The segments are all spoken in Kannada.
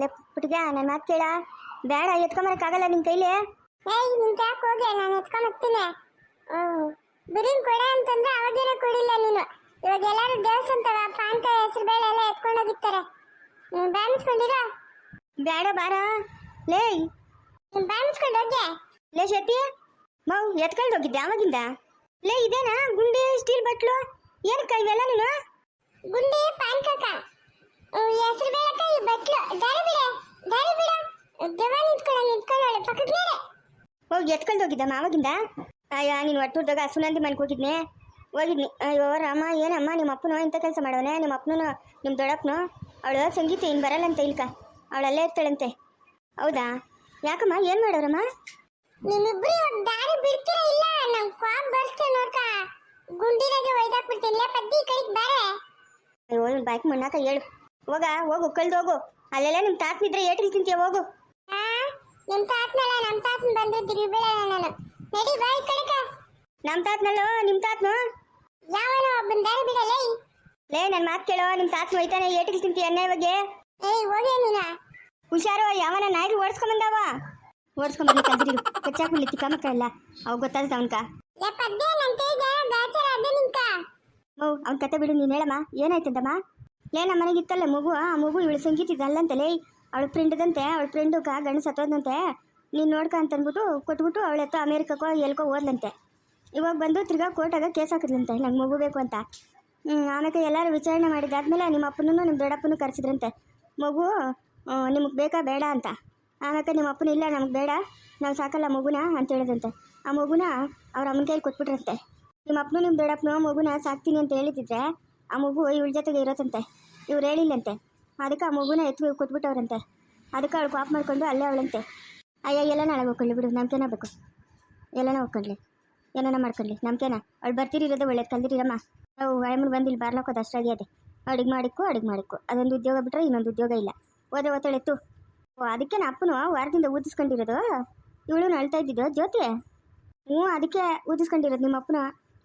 ಲೇ ಪುಟ್ಗ ನನ್ನ ಮಾತು ಕೇಳ. ಬೇಡ ಎತ್ಕೊಂಬರಕ್ಕಾಗಲ್ಲ ನಿನ್ನ ಕೈಲಿ. ಏಯ್ ನಿನ್ ಕ್ಯಾಕ್ ಹೋಗಿ ನಾನು ಎತ್ಕೊಂಬರ್ತೀನಿ. ಬಿರಿನ್ ಕೊಡ ಅಂತಂದ್ರೆ ಅವಾಗೇನ ಕೊಡಿಲ್ಲ ನೀನು. ಇವಾಗ ಎಲ್ಲಾರು ದೇವಸ್ಥಾನ ಪಾಂತ ಹೆಸರು ಬೇಳೆ ಎಲ್ಲ ಎತ್ಕೊಂಡೋಗಿರ್ತಾರೆ. ನೀನು ಬ್ಯಾನ್ಸ್ಕೊಂಡಿರ ಬೇಡ ಬಾರ. ಲೇ. ನೀನು ಹೋಗಿ ಲೇ ಶೆಟ್ಟಿ. ಮೌ ಎತ್ಕೊಂಡು ಹೋಗಿದ್ದೆ ಅವಾಗಿಂದ? ಲೇ ಇದೇನಾ ಗುಂಡಿ ಸ್ಟೀಲ್ ಬಟ್ಲು? ಏನಕ್ಕ ಇವೆಲ್ಲ ನೀನು? ಗುಂಡಿ ಪಾನ್ಕಾಕ. ಹೆಸರು ಬೇಳಕ ಈ ಬಟ್ಲು. ದಾರಿ ಬಿಡ ದಾರಿ ಬಿಡ. ದೆವ್ವ ನಿಂತ್ಕೊಳ್ಳ ನಿಂತ್ಕೊಳ್ಳೋಳೆ ಪಕ್ಕದ ಮೇಲೆ ಹೋಗಿ ಎತ್ಕೊಂಡು ಹೋಗಿದ್ದ ಮಾವಾಗಿಂದ? ಅಯ್ಯ ನೀನು ಒಟ್ಟುದಾಗ ಸುನಂದಿ ಮನೆಗೆ ಹೋಗಿದ್ನಿ. ಹೋಗಿದ್ನಿ. ಅಯ್ಯೋ ರಾಮ ಏನಮ್ಮ ನಿಮ್ಮ ಅಪ್ಪನೋ ಇಂಥ ಕೆಲಸ ಮಾಡವನೆ ನಿಮ್ಮ ಅಪ್ಪನೂ ನಿಮ್ಮ ದೊಡ್ಡಪ್ಪನೋ ಅವಳು ಸಂಗೀತ ಇನ್ನು ಬರಲ್ಲಂತೆ ಇಲ್ಕ? ಅವಳು ಅಲ್ಲೇ ಇರ್ತಾಳಂತೆ. ಹೌದಾ? ಯಾಕಮ್ಮ ಏನು ಮಾಡೋರಮ್ಮ? ನಿಮ್ಮಿಬ್ರು ಇವಾಗ ದಾರಿ ಬಿಡ್ತೀರ ಇಲ್ಲ? ನಮ್ ಕ್ವಾಬ್ ಬರ್ಸ್ತೇವೆ ನೋಡ್ಕ. ಗುಂಡಿನಾಗೆ ಒಯ್ದಾಕ್ಬಿಡ್ತೀನಿ. ಲೇ ಪದ್ದಿ ಈ ಕಡೆಗೆ ಬಾರೆ. ಅಯ್ಯೋ ಬಾಯ್ಕ್ ಮಣ್ಣಾಕ ಹೇಳು ಹೋಗ ಹೋಗು ಕಳ್ದು ಹೋಗು. ಅಲ್ಲೆಲ್ಲ ನಿಮ್ಮ ತಾತನಿದ್ರೆ ಏಟಿಲ್ ತಿಂತೀಯ ಹೋಗು. ನಿಮ್ ತಾತನಲ್ಲ ನಮ್ ತಾತನ ಬಂದ್ರೆ ತಿರುಗಿಬಿಡಲ್ಲ ನಾನು. ನಡಿ ಬಾ ಈ ಕಡೆಕ. ನಮ್ಮ ತಾತನಲ್ಲೋ ನಿಮ್ಮ ತಾತನು? ಯಾವನೋ ಒಬ್ಬನ್ ದಾರಿ ಬಿಡಲೇ ಲೇ. ನನ್ ಮಾತು ಕೇಳೋ ನಿಮ್ ತಾತನ ಹೋಯ್ತಾನೆ ಏಟಿಲ್ ತಿಂತೀಯ ಅನ್ನ ಇವಾಗ ಏಯ್ ಹೋಗಿ ನೀನ? ಹುಷಾರು ಯಾವನ ನಾಯಿಗೆ ಓಡಿಸ್ಕೊಂಬಂದಾವ ಓಡಿಸ್ಕೊಂಬಂದು ಕಲ್ದಿರು ಕಚ್ಚಾಕ್ಬಿಡ್ಲಿ ತಿಕ್ಕ ಇಲ್ಲ ಅವ್ ಗೊತ್ತಾದ ಅವನ್ಕ. ಅವ್ನ ಕತೆ ಬಿಡು ನೀನು ಹೇಳಮ್ಮ. ಏನಾಯ್ತಂದಮ್ಮ ಲೇ ನಮ್ಮ ಮನೆಗೆ ಇತ್ತಲ್ಲ ಮಗು, ಆ ಮಗು ಇವಳು ಸಂಗೀತಿದ್ದಲ್ಲಂತೆ ಲೇ, ಅವಳ ಫ್ರೆಂಡ್ದಂತೆ ಅವಳ ಕ ಗಂಡ ಸತ್ತೋದಂತೆ ನೀನು ನೋಡ್ಕ ಅಂತ ಅಂದ್ಬಿಟ್ಟು ಕೊಟ್ಬಿಟ್ಟು ಅವಳ ಎತ್ತ ಅಮೇರಿಕಕ್ಕೋ ಎಲ್ಕೋ ಓದ್ಲಂತೆ ಇವಾಗ ಬಂದು ತಿರ್ಗಾ ಕೋರ್ಟಾಗ ಕೇಸ್ ಹಾಕಿದ್ಲಂತೆ, ನಂಗೆ ಮಗು ಬೇಕು ಅಂತ. ಆಮೇಲೆ ಎಲ್ಲರೂ ವಿಚಾರಣೆ ಮಾಡಿದಾದ್ಮೇಲೆ ನಿಮ್ಮ ಅಪ್ಪನೂ ನಿಮ್ಮ ದೊಡ್ಡಪ್ಪನೂ ಕರೆಸಿದ್ರಂತೆ. ಮಗು ನಿಮಗೆ ಬೇಕಾ ಬೇಡ ಅಂತ. ಆಮೇಲೆ ನಿಮ್ಮ ಅಪ್ಪನ, ಇಲ್ಲ, ನಮಗೆ ಬೇಡ, ನಾವು ಸಾಕಲ್ಲ ಮಗುನ ಅಂತ ಹೇಳಿದಂತೆ ಆ ಮಗುನ ಅವ್ರ ಅಮ್ಮನ ಕೈಲಿ ಕೊಟ್ಬಿಟ್ರಂತೆ. ನಿಮ್ಮ ಅಪ್ಪನೂ ನಿಮ್ಮ ಬೇಡಪ್ಪನೂ ಮಗುನ ಸಾಕ್ತೀನಿ ಅಂತ ಹೇಳಿದ್ರೆ ಆ ಮಗು ಇವಳ ಜೊತೆಗೆ ಇರೋತಂತೆ. ಇವ್ರು ಹೇಳಿಲ್ಲಂತೆ. ಅದಕ್ಕೆ ಆ ಮಗುನ ಎತ್ತಿ ಕೊಟ್ಬಿಟ್ಟವ್ರಂತೆ ಅದಕ್ಕೆ ಅವ್ಳು ಕಾಪ್ ಮಾಡ್ಕೊಂಡು ಅಲ್ಲೇ ಅವಳಂತೆ. ಅಯ್ಯ ಎಲ್ಲ ನಾಳೆ ಹೋಗ್ಕೊಳ್ಳಿ ಬಿಡು, ನಮ್ಕೇನ ಬೇಕು? ಎಲ್ಲನ ಹೋಗ್ಕೊಳ್ಳಿ. ಏನಾನ ಮಾಡ್ಕೊಳ್ಳಿ, ನಮ್ಕೇನ? ಅವಳು ಬರ್ತಿರಿರೋದು ಒಳ್ಳೇದು ಕಲ್ದಿರಿರಮ್ಮ ನಾವು ಅಮ್ಮನ ಬಂದಿಲ್ಲಿ ಬಾರ್ಲಕ್ಕೋದು ಅಷ್ಟಾಗಿ ಅದೇ. ಅಡುಗೆ ಮಾಡಿಕ್ಕು ಅಡುಗೆ ಮಾಡಿಕ್ಕು. ಅದೊಂದು ಉದ್ಯೋಗ ಬಿಟ್ಟರೆ ಇನ್ನೊಂದು ಉದ್ಯೋಗ ಇಲ್ಲ. ಓದೆ ಓತಾಳೆತ್ತು ಓ, ಅದಕ್ಕೆ ಅಪ್ಪನು ವಾರದಿಂದ ಊದಿಸ್ಕೊಂಡಿರೋದು? ಇವಳು ಅಳ್ತಾ ಇದ್ದಿದ್ದು? ಜ್ಯೋತಿ? ಹ್ಞೂ, ಅದಕ್ಕೆ ಊದಿಸ್ಕೊಂಡಿರೋದು ನಿಮ್ಮ ಅಪ್ಪನ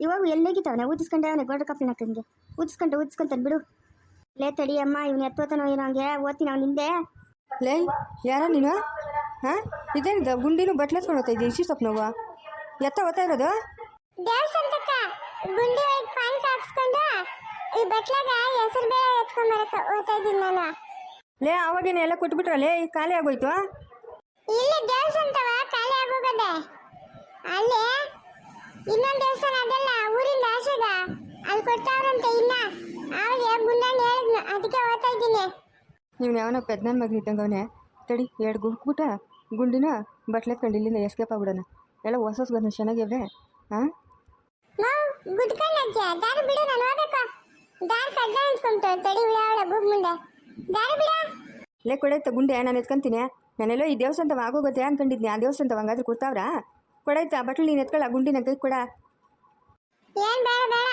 ಇವಾಗ ಎಲ್ಲಿಗಿತ್ತವನ ಊದಿಸ್ಕೊಂಡೆ ಅವನ ಗೋಡ ಕಪ್ಪನ ಹಾಕಂಗೆ ಊದಿಸ್ಕೊಂಡು, ಊದಿಸ್ಕೊಂತಾನೆ ಬಿಡು. ಲೇ ತಡಿಯಮ್ಮ ಇವ್ನು ಎತ್ತೋತಾನೋ ಏನೋ ಹಂಗೆ ಓದ್ತೀನಿ ಅವ್ನ ಹಿಂದೆ. ಲೇ ಯಾರ ನೀನು? ಹಾಂ? ಇದೇನಿದೆ? ಗುಂಡಿನೂ ಬಟ್ಲೆತ್ಕೊಂಡು ಹೋಗ್ತಾ ಇದ್ದೀವಿ ಇಶಿ ನೋವು. ಎತ್ತ ಓದ್ತಾ ಇರೋದು? ದೇವಸ್ಥಾನಕ್ಕ ಗುಂಡಿ ಒಳಗೆ ಪಾನ್ಕ ಹಾಕ್ಸ್ಕೊಂಡು ಈ ಬಟ್ಲಾಗ ಹೆಸರು ಬೇಳೆ ಎತ್ಕೊಂಬರಕ ಓದ್ತಾ ಇದ್ದೀನಿ ನಾನು. ಲೇ ಅವಾಗೇನೆ ಎಲ್ಲ ಕೊಟ್ಬಿಟ್ರ? ಲೇ ಖಾಲಿ ಆಗೋಯ್ತು? ಇಲ್ಲಿ ದೇವಸ್ಥಾನದವ ಖಾಲಿ ಆಗೋಗದೆ. ಅಲ್ಲಿ ಇನ್ನೊಂದು ದೇವಸ್ಥಾನ ಅದಲ್ಲ ಊರಿಂದ ಆಚೆಗ ಅಲ್ಲಿ ಕೊಡ್ತಾವ್ರಂತೆ ಇನ್ನ. ಆವಾಗ ಗುಂಡಣ್ಣ ಹೇಳಿದ್ನು ಅದಕ್ಕೆ ಓದ್ತಾ ಇದ್ದೀನಿ. ನೀವು ಯಾವನೋ ಪೆದ್ನನ ಮಗನ ಇದ್ದಂಗೆ ತಡಿ ಎರಡು ಗುಡ್ಬಿಟ್ಟ ಗುಂಡಿನ ಬಟ್ಲೆ ಇಲ್ಲಿಂದ ಎಸ್ಕೇಪ್ ಆಗ್ಬಿಡೋಣ. ಎಲ್ಲ ಹೊಸ ಹೊಸ ಚೆನ್ನಾಗಿವ್ರೆ ಹಾಂ ಮಾವ್ ಗುಡ್ಕಣ್ಣಜ್ಜ ದಾರಿ ಬಿಡು ನಾನು ಹೋಗ್ಬೇಕು. ದಾರಿ ಕಡ್ಡ ಅನ್ಸ್ಕೊಂತು. ತಡಿ ಉಳಿ ಅವಳ ಗುಗ್ ಮುಂದೆ. ದಾರಿ ಬಿಡ. ಲೇ ಕೊಡೈತ ಗುಂಡೆ ನಾನು ಎತ್ಕೊಂತೀನಿ. ನಾನೆಲ್ಲೋ ಈ ದೇವಸ್ಥಾನ ಆಗೋಗುತ್ತೆ ಅನ್ಕೊಂಡಿದ್ನಿ. ಆ ದೇವಸ್ಥಾನ ಹಂಗಾದ್ರೆ ಕೊಡ್ತಾವ್ರಾ ಕೊಡೈತ ಬಟ್ಲು ನೀನು ಎತ್ಕೊಳ್ಳ ಗುಂಡಿನ ಕೈ ಕೊಡ. ಏನ್ ಬೇಡ ಬೇಡ.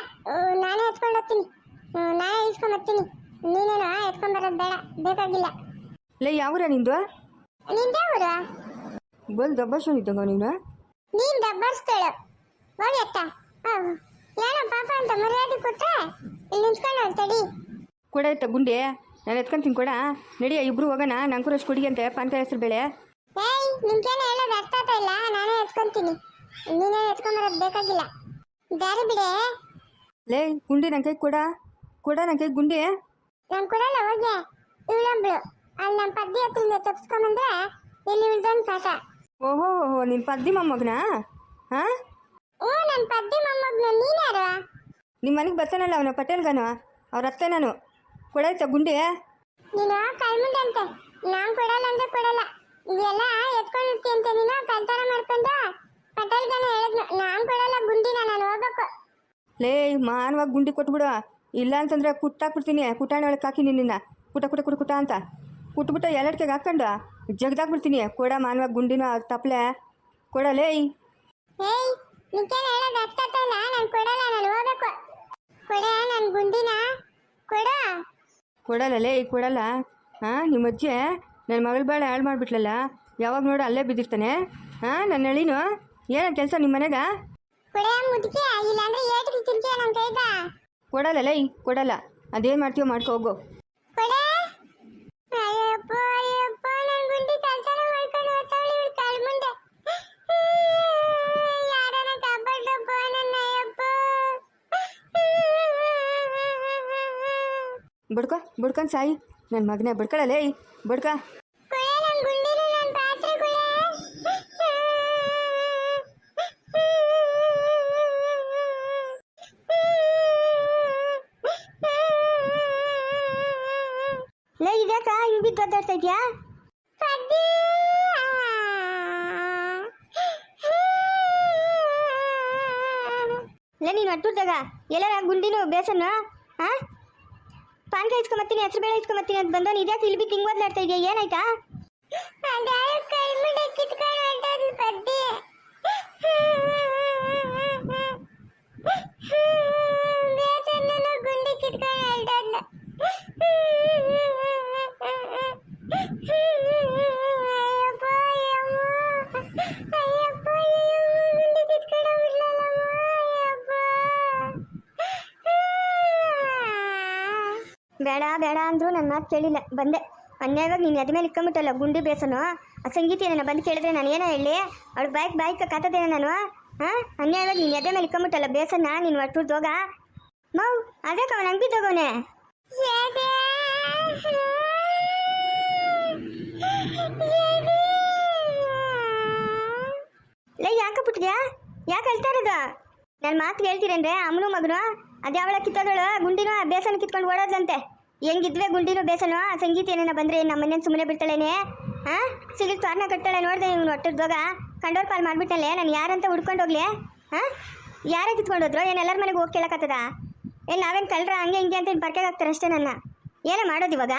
ಬರ್ತೀನಿ ನೀನೇನು ಎತ್ಕೊಂಡ್ ಬರೋದು ಬೇಡ. ಬೇಕಾಗಿಲ್ಲ. ಲೇ ಯಾವೂರ ನಿಂದು? ನಿಂದೇ ಊರು ಬಲ್ ದಬ್ಬರ್ಶನ್ ಇದ್ದಂಗ ನೀನು? ನೀನ್ ಡಬ್ಬರ್ಸ್ತೇಳು ಹೋಗಿ ಅತ್ತ ಏನ ಏನೋ ಪಾಪ ಅಂತ ಮರ್ಯಾದೆ ಕೊಟ್ರೆ ಇಲ್ಲಿ ನಿಂತ್ಕೊಂಡು ತಡಿ. ಆಯ್ತಾ ಗುಂಡಿ. ನಾನು ಎತ್ಕೊಂತೀನಿ ಕೊಡ. ನಡಿಯ ಇಬ್ರು ಹೋಗೋಣ. ನಂಗೂ ಅಷ್ಟು ಕುಡಿ ಅಂತೆ ಪಾನ್ಕಾಯಿ ಹೆಸರು ಬೇಳೆ. ಏಯ್ ನಿಮ್ಗೇನು ಹೇಳೋದು ಅರ್ಥ ಆಗ್ತಾ ಇಲ್ಲ. ನಾನೇ ಎತ್ಕೊಂತೀನಿ. ನೀನೇ ಎತ್ಕೊಂಬರೋದು ಬೇಕಾಗಿಲ್ಲ. ದಾರಿ ಬಿಡೆ. ಲೇ ಗುಂಡಿ ನನ್ನ ಕೈ ಕೊಡ. ಕೊಡ ಗುಂಡಿ? ನಾನು ಕೊಡಲ್ಲ ಹೋಗಿ ಇವಳೊಬ್ಳು ಅಲ್ಲಿ ನಮ್ಮ ಪದ್ದಿ ಹತ್ರದಿಂದ ತಪ್ಸ್ಕೊಂಬಂದ್ರೆ ಇಲ್ಲಿ ಇಳ್ದೊಂದು ಪಾಠ. ಓಹೋ ಓಹೋ ನಿನ್ ಪದ್ದಿ ಮೊಮ್ಮಗನ? ಹಾಂ? ಓ ನನ್ನ ಪದ್ದಿ ಮೊಮ್ಮಗ್ನ. ನೀನ್ಯಾರ ನಿಮ್ಮ ಮನೆಗೆ ಬರ್ತಾನಲ್ಲ ಅವನ ಪಟೇಲ್ಗನು? ಅವ್ರ ಅತ್ತೆ ನಾನು ಕೊಡೈತ ಗುಂಡಿ? ನೀನು ಕಳ್ಮುಂಡೆ ಅಂತೆ ನಾನು ಕೊಡಲ್ಲ ಅಂದ್ರೆ ಕೊಡಲ್ಲ. ಇದೆಲ್ಲ ಎತ್ಕೊಂಡಿರ್ತಿ ಅಂತ. ನೀನು ಕಲ್ತಾರ ಮಾಡ್ಕೊಂಡ ಪಟೇಲ್ಗನ ಹೇಳಿದ್ನು. ನಾನು ಕೊಡಲ್ಲ ಗುಂಡಿನ ನಾನು ಹೋಗ್ಬೇಕು. ಲೇ ಮಾನವಾಗಿ ಗುಂಡಿ ಕೊಟ್ಬಿಡು. ಇಲ್ಲ ಅಂತಂದ್ರೆ ಕುಟ್ಟಾಕ್ಬಿಡ್ತೀನಿ ಕುಟಾಣಿ ಒಳಗೆ ಹಾಕಿ ನಿನ್ನ. ಕುಟ ಕುಟ ಕುಟ ಕುಟ ಅಂತ. ಕುಟ್ಬಿಟ್ಟು ಎಲ್ಲಡ್ಕೆಗೆ ಹಾಕ್ಕೊಂಡು. ಜಗ್ದಾಕ್ಬಿಡ್ತೀನಿ ಕೊಡ ಮಾನವ ಗುಂಡಿನ ತಪ್ಪಲೆ ಕೊಡಲೇ ಏಯ್ ನಿಂಕೇನು ಹೇಳೋದು ಅರ್ಥ ನಾನು ಕೊಡಲ್ಲ ನಾನು ಹೋಗಬೇಕು. ಕೊಡ ನನ್ನ ಗುಂಡಿನ. ಕೊಡ. ಕೊಡಲ್ಲ ಲೇ ಕೊಡಲ್ಲ. ಹಾಂ ನಿಮ್ಮ ಅಜ್ಜಿ ನನ್ನ ಮಗಳ ಬೇಡ ಹಾಳು ಮಾಡಿಬಿಟ್ಲಲ್ಲ. ಯಾವಾಗ ನೋಡು ಅಲ್ಲೇ ಬಿದ್ದಿರ್ತಾನೆ. ಹಾಂ ನನ್ನ ಹೇಳಿನು ಏನೋ ಕೆಲಸ ನಿಮ್ಮ ಮನೆಗ? ಕೊಡ ಮುದುಕಿ ಇಲ್ಲಾಂದ್ರೆ ಏಟ್ರಿ ತಿಂತೀಯ ನನ್ನ ಕೈಗ ಕೊಡಲ್ಲ ಹಿಂಗೆ ಕೊಡಲ್ಲ. ಅದೇನು ಮಾಡ್ತೀವೋ ಮಾಡ್ಕೊ ಹೋಗು. ಬಡ್ಕೊಂಡ್ ಸಾಯಿ. ನನ್ನ ಮಗನೇ ಬಡ್ಕೊಳಲ್ಲೇ ಬಡ್ಕ. ಇದ್ಯಾಕ ಹಿಂಗ್ ಬಿದ್ದು ಒದ್ದಾಡ್ತಾ ಇದ್ಯಾ? ನೀನು ಅಟ್ಟುರ್ದಾಗ ಎಲ್ಲರ ಗುಂಡಿನು ಬೇಸನ ಹಾ ಪಾನ್ಕಾಯಿ ಇಸ್ಕೊಂಬತ್ತೀನಿ ಹೆಸರು ಬೇಳೆ ಇಸ್ಕೊಂಬತ್ತೀನಿ ಅಂತ ಬಂದವನು ಇದ್ಯಾಕೆ ಇಲ್ಲಿ ಬಿದ್ದು ಹಿಂಗ್ ಒದ್ದಾಡ್ತಾ ಇದೆಯಾ? ಏನಾಯ್ತಾ? ಗುಂಡಿ ಕಿತ್ಕೊಂಡು ನನ್ನ ಮಾತು ಕೇಳಿಲ್ಲ. ಬಂದೆ. ಅನ್ಯಾಯವಾಗಿ ನೀನು ಅದ ಮೇಲೆ ಇಕ್ಕೊಂಬಿಟ್ಟಲ್ಲ ಗುಂಡಿ ಬೇಸನು? ಆ ಸಂಗೀತ ನಾನು ಬಂದು ಕೇಳಿದ್ರೆ ನಾನು ಏನೋ ಹೇಳಿ? ಅವಳು ಬಾಯ್ಕ್ ಬೈಕ್ ಕಾತದೇನ ನಾನು? ಹಾಂ? ಅನ್ಯಾಯವಾಗಿ ನೀನು ಎದೆ ಮೇಲೆ ಇಕ್ಕೊಂಬಿಟ್ಟಲ್ಲ ಬೇಸನ್ನ ನೀನು ಒಟ್ಟುರ್ದೋಗ ಮೌ ಅದೇ ಕವ ನಂಗೆ ಬಿದ್ದೋಗವನೆ ಲೇ, ಯಾಕೆ ಪುಟ್ಟಿದ್ಯಾ? ಯಾಕೆ ಹೇಳ್ತಾ ಇರೋದು? ನನ್ನ ಮಾತು ಕೇಳ್ತೀರೇನ್ರೆ? ಅಮ್ಮನು ಮಗನು? ಅದೇ ಅವಳ ಕಿತ್ತೋದಳು? ಗುಂಡಿನೂ ಬೇಸನ ಕಿತ್ಕೊಂಡು ಓಡೋದ್ಲಂತೆ. ಹೆಂಗಿದ್ವೆ ಗುಂಡಿನೂ ಬೇಸನು? ಆ ಸಂಗೀತ ಏನೇನ ಬಂದ್ರೆ ನಮ್ಮ ಮನೇನ ಸುಮ್ಮನೆ ಬಿಡ್ತಾಳೇನೆ ಹಾ ಸಿಗಿಲ್ ತ್ವಾರ್ನ ಕಟ್ತಾಳೆ ನೋಡ್ದೆ ಇವ್ನು ಹೊಟ್ಟಿದ್ವಾಗ ಕಂಡೋರ್ ಪಾಲ್ ಮಾಡ್ಬಿಟ್ಟಲೆ ನಾನು ಯಾರಂತ ಹುಡ್ಕೊಂಡು ಹೋಗ್ಲಿ ಹಾ ಯಾರೇ ಕಿತ್ಕೊಂಡು ಹೋದ್ರು, ಏನು ಎಲ್ಲರ ಮನೆಗೆ ಹೋಗಿ ಕೇಳಕತ್ತದ ಏನು ನಾವೇನು ಕಳ್ರ, ಹಂಗೆ ಹಿಂಗೆ ಅಂತ ಪರ್ಕೆಗೆ ಹಾಕ್ತಾರೆ ಅಷ್ಟೇ ನನ್ನ. ಏನೇ ಮಾಡೋದು ಇವಾಗ?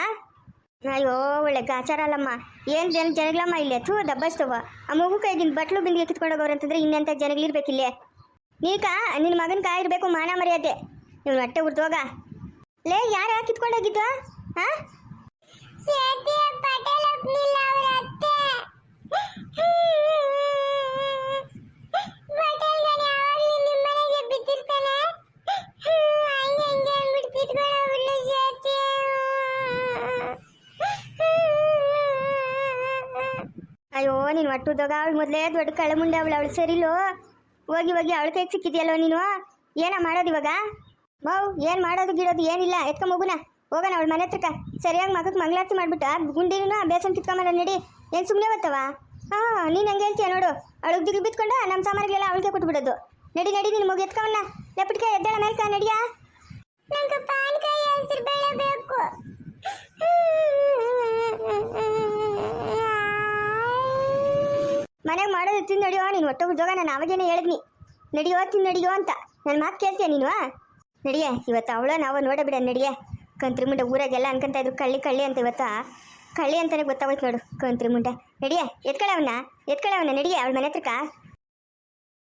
ಅಯ್ಯೋ, ಒಳ್ಳೆ ಗಾಚಾರ ಅಲ್ಲಮ್ಮ. ಏನು ಜನ ಜನಗಳಮ್ಮ ಇಲ್ಲೇ? ಥೂ ದಬ್ಬಸ್ತವ ಆ ಮಗು ಕೈಗಿನ ಬಟ್ಲು ಬಿಂದಿಗೆ ಕಿತ್ಕೊಂಡು ಹೋಗೋರು ಅಂತಂದ್ರೆ ಇನ್ನೆಂಥ ಜನಗಳಿರ್ಬೇಕಿಲ್ಲೇ? ನೀಕ ನಿನ್ನ ಮಗನ ಕಾಯಿರಬೇಕು ಮಾನ ಮರ್ಯಾದೆ. ನೀವು ಹೊಟ್ಟೆ ಉರ್ದೋಗ ಲೇ ಯಾರ ಕಿತ್ಕೊಂಡೋಗಿದ್ದು ಹಾ? ಅಯ್ಯೋ ನೀನು ಒಟ್ಟುದಾಗ ಅವಳು ಮೊದಲೇ ದೊಡ್ಡ ಕಳೆ ಮುಂಡೆ ಅವಳು ಅವಳು ಸರಿಲೋ? ಹೋಗಿ ಹೋಗಿ ಅವಳ ಕೈಗೆ ಸಿಕ್ಕಿದ್ಯಲ್ಲೋ ನೀನು? ಏನ ಮಾಡೋದು ಇವಾಗ? ಮೌ ಏನು ಮಾಡೋದು ಗಿಡೋದು ಏನಿಲ್ಲ. ಎತ್ಕ ಮಗುನ. ಹೋಗೋಣ ಅವಳ ಮನೆ ಹತ್ರಕ್ಕ. ಸರಿಯಾಗಿ ಮಗಕ್ಕೆ ಮಂಗಳಾರತಿ ಮಾಡ್ಬಿಟ್ಟು. ಗುಂಡಿನೂ ಬೇಸನ್ ಕಿತ್ಕೊಂಬಲ್ಲ ನಡಿ. ಏನು ಸುಮ್ಮನೆ ಬತ್ತವ ಹಾ ನೀನು ಹಂಗೆ ಹೇಳ್ತೀಯ ನೋಡು. ಅವಳು ದಿಗ್ಲು ಬಿತ್ಕೊಂಡು ನಮ್ಮ ಸಾಮಾನುಗಳೆಲ್ಲ ಅವಳಿಗೆ ಕೊಟ್ಬಿಡೋದು. ನಡಿ ನಡಿ ನಿನ್ನ ಮಗು ಎತ್ಕೊಂಬಲ್ಲ ಲೆಪ್ಪಿಟ್ಕ ಎದ್ದೇಳ ಮೇಲ್ಕ ನಡಿಯಾ? ನಂಗೆ ಪಾನ್ಕಾಯಿ ಹೆಸರು ಬೇಳೆ ಬೇಕು ಮನೆಗೆ ಮಾಡೋದು ತಿಂದು ನಡಿಯೋ ನೀನು ಒಟ್ಟು ಉದ್ಯೋಗ ನಾನು ಅವಾಗೇನೆ ಹೇಳಿದ್ನಿ. ನಡಿಯೋ ತಿಂದು ನಡಿಯೋ ಅಂತ. ನನ್ನ ಮಾತು ಕೇಳ್ತೀಯ ನೀನು ನಡಿಯೇ, ಇವತ್ತು ಅವಳ ನಾವು ನೋಡ ಬಿಡ ನಡಿಯೇ. ಕಂತ್ರಿ ಮುಂಡ ಊರಾಗೆಲ್ಲ ಅನ್ಕೊಂತ ಇದ್ರು, ಕಳ್ಳಿ ಕಳ್ಳಿ ಅಂತ ಇವತ್ತಾ. ಕಳ್ಳಿ ಅಂತಾನೆ ಗೊತ್ತಾಗೋಯ್ತು ನೋಡು ಕಂತ್ರಿ ಮುಂಡ ನಡಿಯ ಎತ್ಕಳೆ ಅವನ್ನ ಅವನ್ನ ನಡಿಯೇ, ಅವಳ ಮನೆ ಹತ್ರಕ್ಕ?